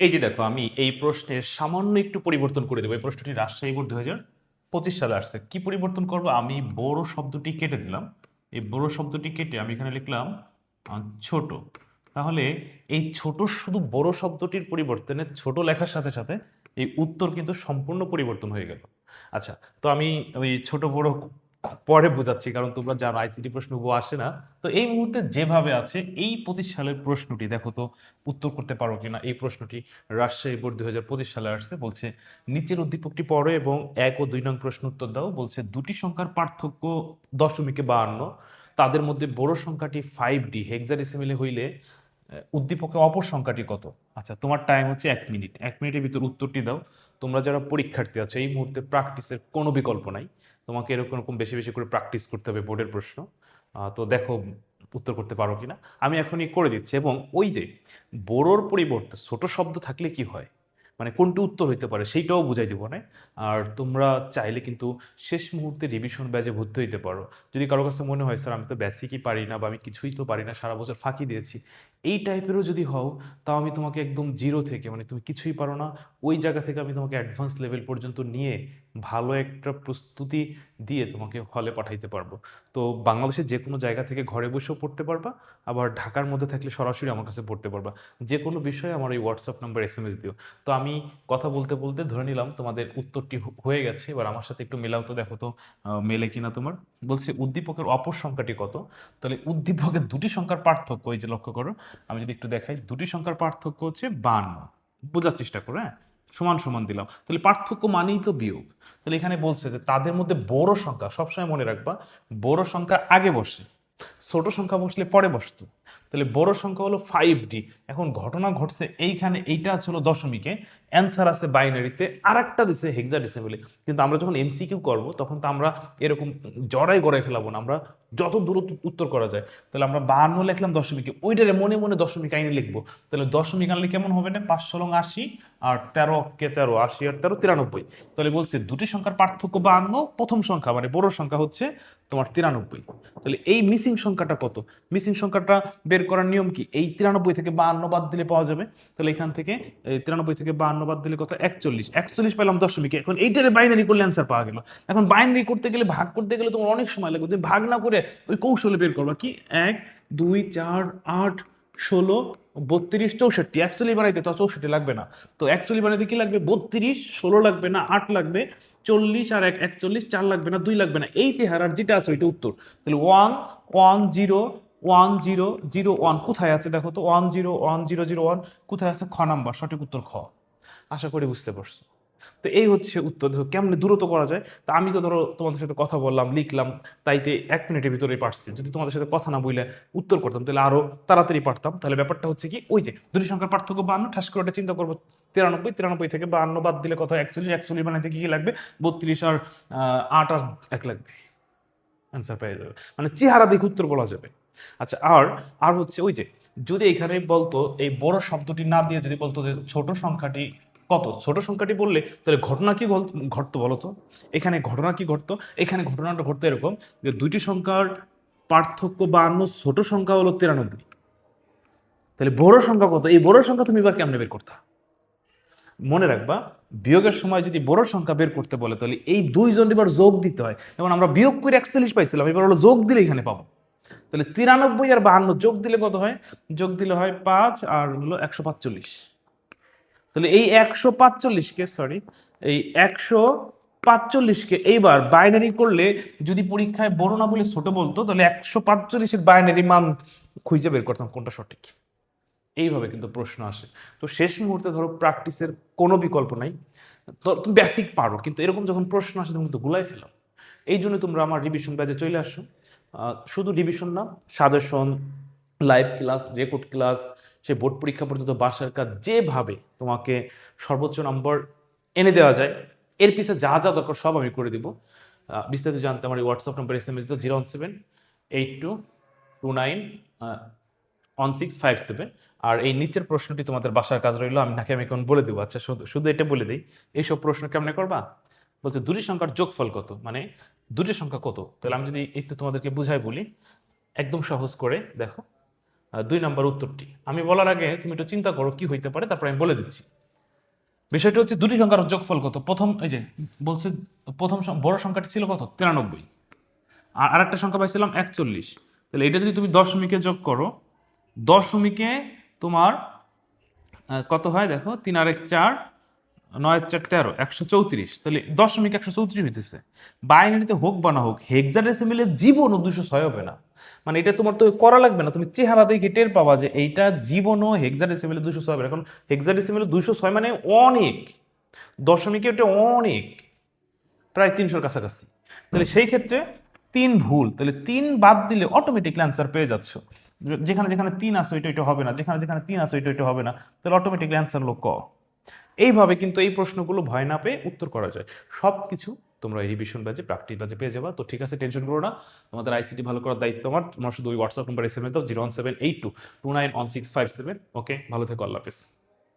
এই যে দেখো, আমি এই প্রশ্নের সামান্য একটু পরিবর্তন করে দেবো। এই প্রশ্নটি রাজশাহী বোর্ড দুই হাজার পঁচিশ সালে আসছে। কি পরিবর্তন করব? আমি বড় শব্দটি কেটে দিলাম। এই বড় শব্দটি কেটে আমি এখানে লিখলাম ছোট। তাহলে এই ছোট শুধু বড় শব্দটির পরিবর্তনে, ছোট লেখার সাথে সাথে এই উত্তর কিন্তু সম্পূর্ণ পরিবর্তন হয়ে গেল। আচ্ছা তো আমি ওই ছোট বড় পরে বোঝাচ্ছি, কারণ তোমরা যার আইসিটি প্রশ্নগুলো আসে না। তো এই মুহূর্তে যেভাবে আছে, এই পঁচিশ সালের প্রশ্নটি, দেখো তো উত্তর করতে পারো কিনা, এই প্রশ্নটি রাজশাহী বোর্ড দুই হাজার পঁচিশ সালে আসছে, বলছে, নিচের উদ্দীপকটি পড়ো এবং এক ও দুই নং প্রশ্ন উত্তর দাও। বলছে, দুটি সংখ্যার পার্থক্য দশমিকে বাহান্ন, তাদের মধ্যে বড় সংখ্যাটি ফাইভ ডি হেক্সাডেসিমেলে হইলে উদ্দীপকে অপর সংখ্যাটি কত? আচ্ছা তোমার টাইম হচ্ছে এক মিনিট এক মিনিটের ভিতর উত্তরটি দাও। তোমরা যারা পরীক্ষার্থী আছো, এই মুহূর্তে প্র্যাকটিসের কোনো বিকল্প নাই। তোমাকে এরকম এরকম বেশি বেশি করে প্র্যাকটিস করতে হবে বোর্ডের প্রশ্ন। তো দেখো উত্তর করতে পারো কি না আমি এখনই করে দিচ্ছি এবং ওই যে বড়োর পরিবর্তে ছোট শব্দ থাকলে কি হয়? মানে কোনটি উত্তর হইতে পারে সেইটাও বুঝাই দিব না। আর তোমরা চাইলে কিন্তু শেষ মুহূর্তে রিভিশন ব্যাচে ভর্তি হইতে পারো। যদি কারও কাছে মনে হয়, স্যার, আমি তো বেসিকই পারি না বা আমি কিছুই তো পারি না, সারা বছর ফাঁকি দিয়েছি। এই টাইপেরও যদি হও, তাও আমি তোমাকে একদম জিরো থেকে মানে তুমি কিছুই পারো না, ওই জায়গা থেকে আমি তোমাকে অ্যাডভান্স লেভেল পর্যন্ত নিয়ে ভালো একটা প্রস্তুতি দিয়ে তোমাকে হলে পাঠাইতে পারব। তো বাংলাদেশের যে কোনো জায়গা থেকে ঘরে বসেও পড়তে পারবা, আবার ঢাকার মধ্যে থাকলে সরাসরি আমার কাছে পড়তে পারবা। যে কোনো বিষয়ে আমার এই WhatsApp number S M S দিও। তো আমি কথা বলতে বলতে ধরে নিলাম তোমাদের উত্তরটি হয়ে গেছে। এবার আমার সাথে একটু মেলাও তো দেখো তো মেলে কিনা তোমার। বলছে উদ্দীপকের অপর সংখ্যাটি কত? তাহলে উদ্দীপকের দুটি সংখ্যার পার্থক্য এই যে লক্ষ্য করো। আমি যদি একটু দেখাই, দুটি সংখ্যার পার্থক্য হচ্ছে বান্ন। বোঝার চেষ্টা করো হ্যাঁ? সমান সমান দিলাম। তাহলে পার্থক্য মানেই তো বিয়োগ। তাহলে এখানে বলছে যে তাদের মধ্যে বড় সংখ্যা, সবসময় মনে রাখবা, বড় সংখ্যা আগে বসে। ছোট সংখ্যা বসলে পরে বসতো। তাহলে বড় সংখ্যা হলো ফাইভ ডি এখন ঘটনা ঘটছে এইখানে, এইটা ছিল দশমিকে। অ্যান্সার আছে বাইনারিতে আর একটা দিছে হেক্সা ডিসেম্বলে কিন্তু আমরা যখন এমসিকিউ করব, তখন তো আমরা এরকম জড়াই গড়াই ফেলাবো না। আমরা যত দূরত্ব উত্তর করা যায়, তাহলে আমরা বাহান্ন লিখলাম দশমিকে। ওইটারে মনে মনে দশমিক আইনে লিখব। তাহলে দশমিক আনলে কেমন হবে না? পাঁচশো লং আশি আর তেরো কে তেরো, আশি আর তেরো তিরানব্বই। তাহলে বলছে দুটি সংখ্যার পার্থক্য বাহান্ন, প্রথম সংখ্যা মানে বড় সংখ্যা হচ্ছে তোমার তিরানব্বই। তাহলে এই মিসিং সংখ্যাটা কত? মিসিং সংখ্যাটা বের করার নিয়ম কি? এই তিরানব্বই থেকে বাহান্ন বাদ দিলে পাওয়া যাবে। তাহলে এখান থেকে তিরানব্বই থেকে বাহান্ন বাদ দিলে কত? একচল্লিশ। একচল্লিশ পেলাম দশমিকে এখন এইটারে বাইনারি করলে অ্যান্সার পাওয়া গেল। এখন বাইনারি করতে গেলে, ভাগ করতে গেলে তোমার অনেক সময় লাগবে। তুমি ভাগ না করে ওই কৌশলে বের করবা। কি? এক, দুই, চার, আট, ষোলো বত্রিশ চৌষট্টি অ্যাকচুয়ালি বানাইতে তো চৌষট্টি লাগবে না। তো অ্যাকচুয়ালি বানাইতে কি লাগবে? বত্রিশ, ষোলো লাগবে না, আট লাগবে, চল্লিশ আর এক, একচল্লিশ, চার লাগবে না, দুই লাগবে না। এই চেহারার যেটা আছে ওইটা উত্তর। তাহলে one one zero one zero zero one কোথায় আছে দেখো তো? One zero one zero zero one কোথায় আছে? খ নাম্বার, সঠিক উত্তর খ। আশা করি বুঝতে পারছ। তো এই হচ্ছে উত্তর। কেমনে দূরত্ব করা যায়? তা আমি তো ধরো তোমাদের সাথে কথা বললাম, লিখলাম, তাইতে এক মিনিটের ভিতরে পারছি। যদি তোমাদের সাথে কথা না বলে উত্তর করতাম, তাহলে আরও তাড়াতাড়ি পারতাম। তাহলে ব্যাপারটা হচ্ছে কি, ওই যে দুটি সংখ্যার পার্থক্য বান্ন, ঠাস করে ওটা চিন্তা করব, তিরানব্বই তিরানব্বই থেকে বান্ন বাদ দিলে কত? একচল্লিশ একচল্লিশ বানাইতে কি কি লাগবে? বত্রিশ আর আট আর এক লাগবে। অ্যান্সার পেয়ে যাবে। মানে চেহারা দেখে উত্তর বলা যাবে। আচ্ছা আর আর হচ্ছে ওই যে, যদি এখানে বলতো, এই বড় শব্দটি না দিয়ে যদি বলতো যে ছোট সংখ্যাটি কত? ছোট সংখ্যাটি বললে তাহলে ঘটনা কি ঘটতো বলো তো? এখানে ঘটনা কি ঘটতো? এখানে ঘটনাটা ঘটতো এরকম যে দুইটি সংখ্যার পার্থক্য বা অন্য ছোট সংখ্যা হলো তিরানব্বই। তাহলে বড় সংখ্যা কত? এই বড় সংখ্যা তুমি এবার কেমনে বের করতা? মনে রাখবা, বিয়োগের সময় যদি বড় সংখ্যা বের করতে বলে, তাহলে এই দুইজন এবার যোগ দিতে হয়। যেমন আমরা বিয়োগ করে একচল্লিশ পাইছিলাম, এবার হলো যোগ দিলে এখানে পাবো। তাহলে তিরানব্বই আর বাহান্ন যোগ দিলে কত হয়? যোগ দিলে হয় পাঁচ আর হলো একশো পাঁচচল্লিশ। তাহলে এই একশো পাঁচচল্লিশকে সরি এই একশো পাঁচচল্লিশকে এইবার বাইনারি করলে যদি পরীক্ষায় বড় না বলে ছোট বলতো, তাহলে একশো পাঁচচল্লিশের বাইনারি মান খুঁজে বের করতাম কোনটা সঠিক। এইভাবে কিন্তু প্রশ্ন আসে। তো শেষ মুহূর্তে ধরো প্র্যাকটিসের কোনো বিকল্প নাই। তো তুমি বেসিক পারো, কিন্তু এরকম যখন প্রশ্ন আসে তুমি কিন্তু গুলাই ফেলাও। এই জন্য তোমরা আমার রিভিশন ব্যাচে চলে আসো। শুধু রিভিশন না suggestion live class record class সে বোর্ড পরীক্ষা পর্যন্ত বাসার কাজ যেভাবে তোমাকে সর্বোচ্চ নম্বর এনে দেওয়া যায়, এর পিছে যা যা দরকার সব আমি করে দিব। বিস্তারিত জানতে আমার এই WhatsApp number S M S zero one seven eight two two nine one six five seven আর এই নিচের প্রশ্নটি তোমাদের বাসার কাজ রইল, আমি নাকি আমি এখন বলে দেবো। আচ্ছা শুধু এটা বলে দিই, এইসব প্রশ্ন কেমনে করবা? বলছে, দুটি সংখ্যার যোগফল কত? মানে দুটি সংখ্যা কত? তাহলে আমি যদি একটু তোমাদেরকে বুঝাই বলি, একদম সহজ করে দেখো। দুই নম্বর উত্তরটি। আমি বলার আগে তুমি একটু চিন্তা করো কি হইতে পারে, তারপরে আমি বলে দিচ্ছি। বিষয়টি হচ্ছে দুটি সংখ্যার যোগফল কত? প্রথম, এই যে বলছে, প্রথম বড় সংখ্যাটি ছিল কত? তিরানব্বই। আর আরেকটা সংখ্যা পাইছিলাম একচল্লিশ। তাহলে এটা যদি তুমি দশমিকে যোগ করো, দশমিকে তোমার কত হয়? দেখো, তিন আর এক চার নয় চার তেরো, একশো চৌত্রিশ। তাহলে দশমিক একশো চৌত্রিশ হইতেছে। বাইনারিতে হোক বা না হোক হেক্সাডেসিমেলে জীবনও দুশো ছয় হবে না। মানে এটা তোমার তো করা লাগবে না। তুমি চেহারা দেখে টের পাবা যে এইটা জীবনও হেক্সাডেসিমেলে দুশো ছয় হবে এখন হেক্সাডেসিমেলে দুশো ছয় মানে অনেক। দশমিকে ওটা অনেক। প্রায় তিনশোর কাছাকাছি। তাহলে সেই ক্ষেত্রে তিন ভুল। তাহলে তিন বাদ দিলে অটোমেটিকলি অ্যান্সার পেয়ে যাচ্ছ। যেখানে যেখানে তিন আছে ওইটা ওইটা হবে না। যেখানে যেখানে তিন আছে ওইটা ওইটা হবে না। তাহলে অটোমেটিকলি অ্যান্সার হলো ক। এইভাবে কিন্তু এই প্রশ্নগুলো ভয় না পেয়ে উত্তর করা যায়। সব কিছু তোমরা এই রিভিশন বাজে প্র্যাকটিস বাজে পেয়ে যাবা। তো ঠিক আছে টেনশন করো না। তোমাদের আইসিটি ভালো করার দায়িত্ব আমার। তোমার শুধু ওই হোয়াটসঅ্যাপ নাম্বার এসএমএস দাও zero one seven eight two two nine one six five seven okay ভালো থেকো, আল্লাহ হাফেজ।